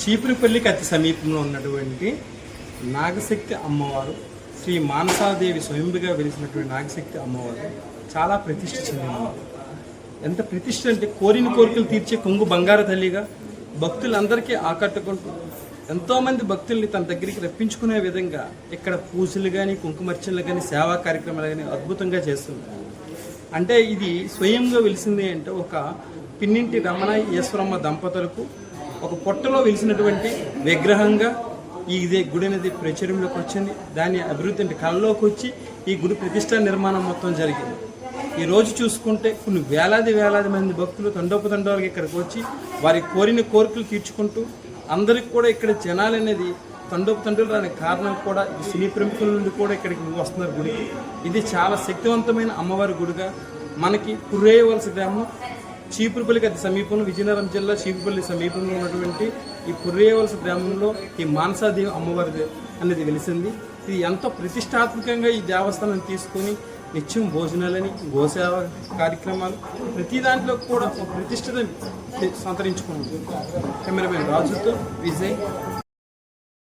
చీపురుపల్లికి అతి సమీపంలో ఉన్నటువంటి నాగశక్తి అమ్మవారు శ్రీ మానసాదేవి స్వయంగా వెలిసినటువంటి నాగశక్తి అమ్మవారు చాలా ప్రతిష్ఠ చెందినవారు. ఎంత ప్రతిష్ఠ అంటే కోరిన కోరికలు తీర్చే కొంగు బంగారు తల్లిగా భక్తులందరికీ ఆకట్టుకుంటూ ఎంతోమంది భక్తుల్ని తన దగ్గరికి రప్పించుకునే విధంగా ఇక్కడ పూజలు కానీ కుంకుమర్చనలు కానీ సేవా కార్యక్రమాలు కానీ అద్భుతంగా చేస్తుంది అంటే ఇది స్వయంగా వెలిసింది అంటే ఒక పిన్నింటి రమణ ఈశ్వరమ్మ దంపతులకు ఒక పొట్టలో వెలిసినటువంటి విగ్రహంగా ఈ ఇదే గుడి అనేది ప్రచుర్యంలోకి వచ్చింది. దాని అభివృద్ధి అంటే కళ్ళలోకి వచ్చి ఈ గుడి ప్రతిష్ట నిర్మాణం మొత్తం జరిగింది. ఈ రోజు చూసుకుంటే కొన్ని వేలాది వేలాది మంది భక్తులు తండోపతండాలుగా ఇక్కడికి వచ్చి వారి కోరిన కోరికలు తీర్చుకుంటూ అందరికి కూడా ఇక్కడ జనాలు అనేది తండోపతండులు రాని కారణం కూడా ఈ సినీ ప్రముఖుల నుండి కూడా ఇక్కడికి వస్తున్నారు గుడికి. ఇది చాలా శక్తివంతమైన అమ్మవారి గుడిగా మనకి కుర్రేయవలస గ్రామం చీపురుపల్లికి అతి సమీపంలో విజయనగరం జిల్లా చీపురుపల్లి సమీపంలో ఉన్నటువంటి ఈ కుర్రేవలస గ్రామంలో ఈ మానసాదేవి అమ్మవారి అనేది వెలిసింది. ఇది ఎంతో ప్రతిష్టాత్మకంగా ఈ దేవస్థానం తీసుకొని నిత్యం భోజనాలని గోసేవ కార్యక్రమాలు ప్రతి దాంట్లో కూడా ఒక ప్రతిష్టత సంతరించుకున్నాం. కెమెరామెన్ రాజుతో విజయ్.